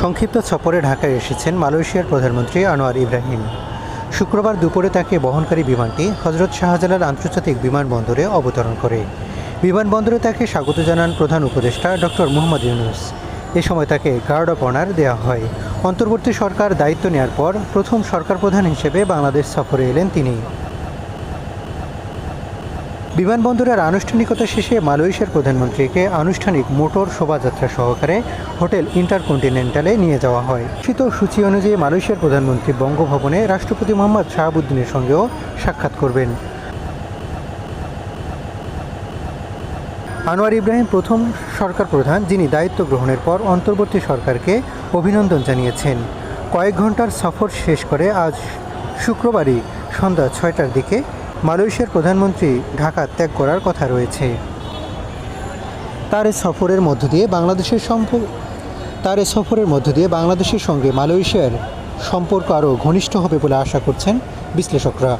সংক্ষিপ্ত সফরে ঢাকায় এসেছেন মালয়েশিয়ার প্রধানমন্ত্রী আনোয়ার ইব্রাহিম। শুক্রবার দুপুরে তাকে বহনকারী বিমানটি হজরত শাহজালাল আন্তর্জাতিক বিমানবন্দরে অবতরণ করে। বিমানবন্দরে তাকে স্বাগত জানান প্রধান উপদেষ্টা ডক্টর মোহাম্মদ ইউনুস। এ সময় তাকে গার্ড অফ অনার দেওয়া হয়। অন্তর্বর্তী সরকার দায়িত্ব নেওয়ার পর প্রথম সরকার প্রধান হিসেবে বাংলাদেশ সফরে এলেন তিনি। বিমানবন্দরের আনুষ্ঠানিকতা শেষে মালয়েশিয়ার প্রধানমন্ত্রীকে আনুষ্ঠানিক মোটর শোভাযাত্রা সহকারে হোটেল ইন্টারকন্টিনেন্টালে নিয়ে যাওয়া হয়। শীত সূচি অনুযায়ী মালয়েশিয়ার প্রধানমন্ত্রী বঙ্গভবনে রাষ্ট্রপতি মোহাম্মদ শাহাবুদ্দিনের সঙ্গেও সাক্ষাৎ করবেন। আনোয়ার ইব্রাহিম প্রথম সরকার প্রধান, যিনি দায়িত্ব গ্রহণের পর অন্তর্বর্তী সরকারকে অভিনন্দন জানিয়েছেন। কয়েক ঘণ্টার সফর শেষ করে আজ শুক্রবারই সন্ধ্যা ছয়টার দিকে মালয়েশিয়ার প্রধানমন্ত্রী ঢাকা ত্যাগ করার কথা রয়েছে। তার সফরের মধ্য দিয়ে বাংলাদেশের সম্পর্ক তার এ সফরের মধ্য দিয়ে বাংলাদেশের সঙ্গে মালয়েশিয়ার সম্পর্ক আরও ঘনিষ্ঠ হবে বলে আশা করছেন বিশ্লেষকরা।